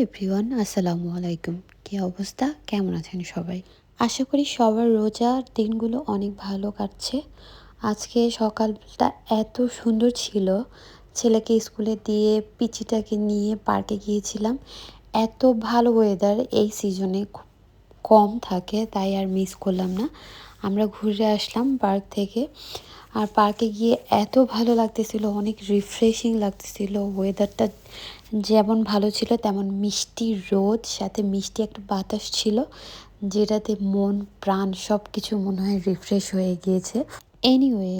Everyone আসসালামু আলাইকুম। কী অবস্থা? কেমন আছেন সবাই? আশা করি সবার রোজার দিনগুলো অনেক ভালো কাটছে। আজকে সকালটা এত সুন্দর ছিল। ছেলেকে স্কুলে দিয়ে পিচিটাকে নিয়ে পার্কে গিয়েছিলাম। এত ভালো ওয়েদার এই সিজনে খুব কম থাকে, তাই আর মিস করলাম না। আমরা ঘুরে আসলাম পার্ক থেকে। আর পার্কে গিয়ে এত ভালো লাগতেছিল, অনেক রিফ্রেশিং লাগতেছিল। ওয়েদারটা যেমন ভালো ছিল, তেমন মিষ্টি রোদ, সাথে মিষ্টি একটা বাতাস ছিল, যেটাতে মন, প্রাণ সব কিছু মনে হয় রিফ্রেশ হয়ে গিয়েছে। এনিওয়ে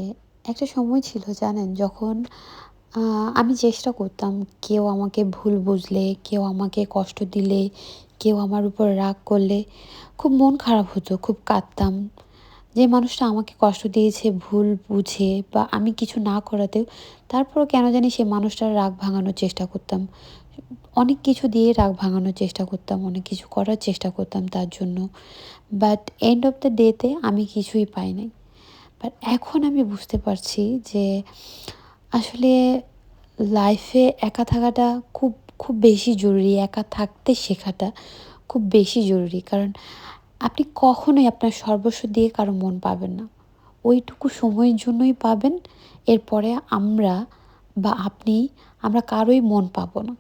একটা সময় ছিল, জানেন, যখন আমি চেষ্টা করতাম, কেউ আমাকে ভুল বুঝলে, কেউ আমাকে কষ্ট দিলে, কেউ আমার উপর রাগ করলে, খুব মন খারাপ হতো, খুব কাঁদতাম। যে মানুষটা আমাকে কষ্ট দিয়েছে, ভুল বুঝে বা আমি কিছু না করাতেও, তারপরও কেন জানি সে মানুষটার রাগ ভাঙানোর চেষ্টা করতাম। অনেক কিছু দিয়ে রাগ ভাঙানোর চেষ্টা করতাম, অনেক কিছু করার চেষ্টা করতাম তার জন্য। বাট এন্ড অফ দ্য ডেতে আমি কিছুই পাই নাই। বাট এখন আমি বুঝতে পারছি যে আসলে লাইফে একা থাকাটা খুব খুব বেশি জরুরি, একা থাকতে শেখাটা খুব বেশি জরুরি। কারণ আপনি কখনোই আপনার সর্বস্ব দিয়ে কারও মন পাবেন না। ওইটুকু সময়ের জন্যই পাবেন, এরপরে আমরা বা আপনি, আমরা কারোই মন পাবো না।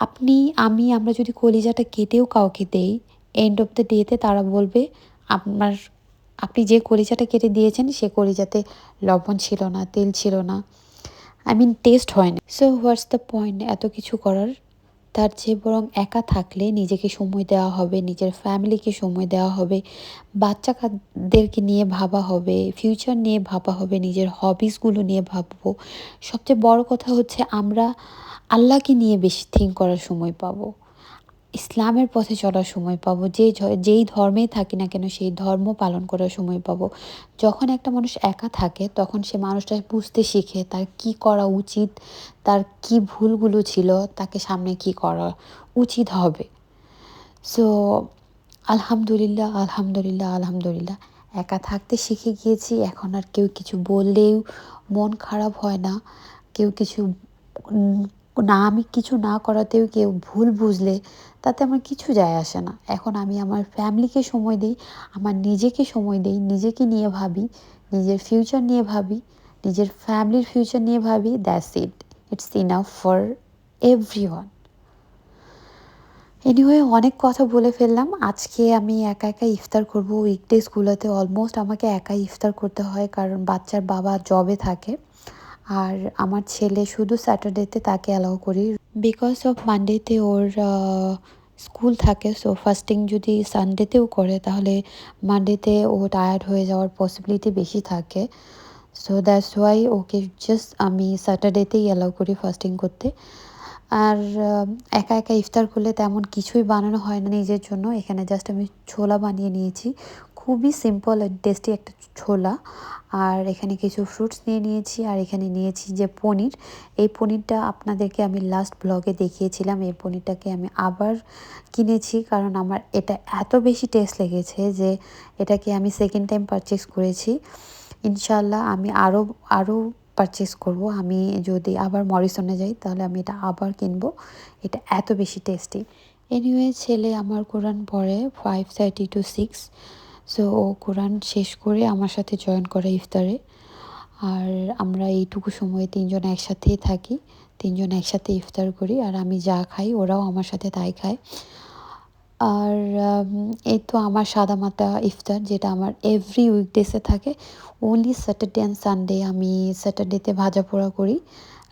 আপনি, আমি, আমরা যদি কলিজাটা কেটেও কাউকে দেই এন্ড অফ দ্য ডেতে তারা বলবে, আপনার, আপনি যে কলিজাটা কেটে দিয়েছেন, সে কলিজাতে লবণ ছিল না, তেল ছিল না। আই মিন টেস্ট হয় না। সো হোয়াটস দ্য পয়েন্ট এত কিছু করার তার চেয়ে বরং একা থাকলে নিজেকে সময় দেওয়া হবে, নিজের ফ্যামিলিকে সময় দেওয়া হবে বাচ্চা কাদেরকে নিয়ে ভাবা হবে ফিউচার নিয়ে ভাবা হবে, নিজের হবিসগুলো নিয়ে ভাববো। সবচেয়ে বড় কথা হচ্ছে আমরা আল্লাহকে নিয়ে বেশি থিঙ্ক করার সময় পাবো। ইসলামের পথে চলার সময় পাবো যে যেই ধর্মেই থাকি না কেন সেই ধর্ম পালন করার সময় পাবো। যখন একটা মানুষ একা থাকে, তখন সে মানুষটা বুঝতে শিখে তার কি করা উচিত, তার কি ভুলগুলো ছিল, তাকে সামনে কি করা উচিত হবে। সো আলহামদুলিল্লাহ আলহামদুলিল্লাহ আলহামদুলিল্লাহ, একা থাকতে শিখে গিয়েছি। এখন আর কেউ কিছু বললেও মন খারাপ হয় না। কেউ কিছু না, আমি কিছু না করাতেও কেউ ভুল বুঝলে তাতে আমার কিছু যায় আসে না। এখন আমি আমার ফ্যামিলিকে সময় দিই, আমার নিজেকে সময় দিই, নিজেকে নিয়ে ভাবি, নিজের ফিউচার নিয়ে ভাবি, নিজের ফ্যামিলির ফিউচার নিয়ে ভাবি that's it it's enough for every one anyway অনেক কথা বলে ফেললাম। আজকে আমি একা একা ইফতার করব। উইকডেজগুলোতে অলমোস্ট আমাকে একাই ইফতার করতে হয়, কারণ বাচ্চার বাবা জবে থাকে। আর আমার ছেলে শুধু স্যাটারডেতে তাকে অ্যালাউ করি। বিকজ অফ মানডেতে ওর স্কুল থাকে সো ফার্স্টিং যদি সানডেতেও করে, তাহলে মানডেতে ও টায়ার্ড হয়ে যাওয়ার পসিবিলিটি বেশি থাকে। So that's why okay just আমি স্যাটারডেতেই অ্যালাউ করি ফাস্টিং করতে। আর একা একা ইফতার করলে তেমন কিছুই বানানো হয় না নিজের জন্য। এখানে জাস্ট আমি ছোলা বানিয়ে নিয়েছি। খুবই সিম্পল আর টেস্টি একটা ছোলা। আর এখানে কিছু ফ্রুটস নিয়ে নিয়েছি, আর এখানে নিয়েছি যে পনির। এই পনিরটা আপনাদেরকে আমি লাস্ট ব্লগে দেখিয়েছিলাম। এই পনিরটাকে আমি আবার কিনেছি কারণ আমার এটা এত বেশি টেস্ট লেগেছে যে এটাকে আমি সেকেন্ড টাইম পারচেস করেছি। ইনশাল্লাহ আমি আরও আরও পারচেস করব। আমি যদি আবার মরিসনে যাই তাহলে আমি এটা আবার কিনবো। এটা এত বেশি টেস্টি এনিওয়ে ছেলে আমার কোরআন পড়ে five thirty to six so ও কোরআন শেষ করে আমার সাথে জয়েন করে ইফতারে। আর আমরা এইটুকু সময়ে তিনজন একসাথেই থাকি, তিনজন একসাথে ইফতার করি আর আমি যা খাই ওরাও আমার সাথে তাই খায়। আর এই তো আমার সাদা মাতা ইফতার যেটা আমার এভরি উইকডেসে থাকে। ওনলি স্যাটারডে অ্যান্ড সানডে আমি স্যাটারডেতে ভাজা পোড়া করি।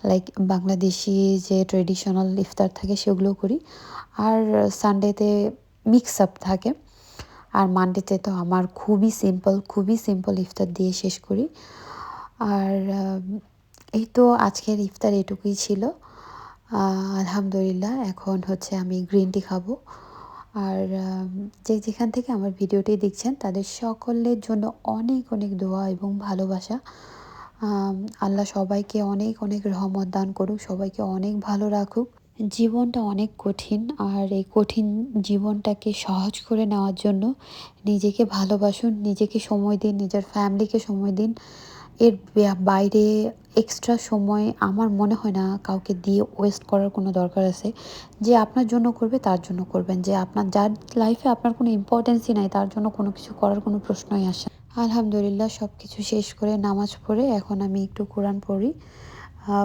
লাইক বাংলাদেশি যে ট্রেডিশনাল ইফতার থাকে সেগুলো করি। আর সানডেতে মিক্স আপ থাকে। আর মানডেতে তো আমার খুবই সিম্পল খুবই সিম্পল ইফতার দিয়ে শেষ করি। আর এই তো আজকের ইফতার এটুকুই ছিল। আলহামদুলিল্লাহ, এখন হচ্ছে আমি গ্রিন টি খাব। আর যে যেখান থেকে আমার ভিডিওটি দেখছেন, তাদের সকলের জন্য অনেক অনেক দোয়া এবং ভালোবাসা। আল্লাহ সবাইকে অনেক অনেক রহমত দান করুক, সবাইকে অনেক ভালো রাখুক। জীবনটা অনেক কঠিন, আর এই কঠিন জীবনটাকে সহজ করে নেওয়ার জন্য নিজেকে ভালোবাসুন, নিজেকে সময় দিন, নিজের ফ্যামিলিকে সময় দিন। এর বাইরে এক্সট্রা সময় আমার মনে হয় না কাউকে দিয়ে ওয়েস্ট করার কোনো দরকার আছে। যে আপনার জন্য করবে, তার জন্য করবেন। যে আপনার, যার লাইফে আপনার কোনো ইম্পর্টেন্সই নাই, তার জন্য কোনো কিছু করার কোনো প্রশ্নই আসে আলহামদুলিল্লাহ সব কিছু শেষ করে নামাজ পড়ে এখন আমি একটু কোরআন পড়ি।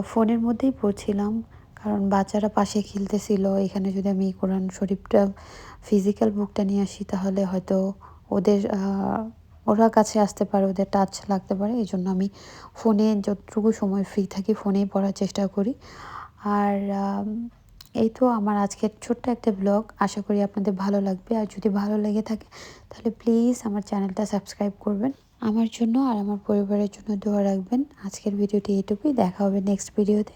ফোনের মধ্যেই পড়ছিলাম। কারণ বাচ্চারা পাশে খেলতেছিল। এখানে যদি আমি কোরআন শরীফটা ফিজিক্যাল বুকটা নিয়ে আসি, তাহলে হয়তো ওদের ওরা কাছে আসতে পারে, ওদের টাচ লাগতে পারে। এই জন্য আমি ফোনে যতটুকু সময় ফ্রি থাকি ফোনেই পড়ার চেষ্টা করি। আর এই তো আমার আজকের ছোট্ট একটা ব্লগ আশা করি আপনাদের ভালো লাগবে। আর যদি ভালো লেগে থাকে, তাহলে প্লিজ আমার চ্যানেলটা সাবস্ক্রাইব করবেন। আমার জন্য আর আমার পরিবারের জন্য দোয়া রাখবেন। আজকের ভিডিওটি এইটুকুই। দেখা হবে নেক্সট ভিডিওতে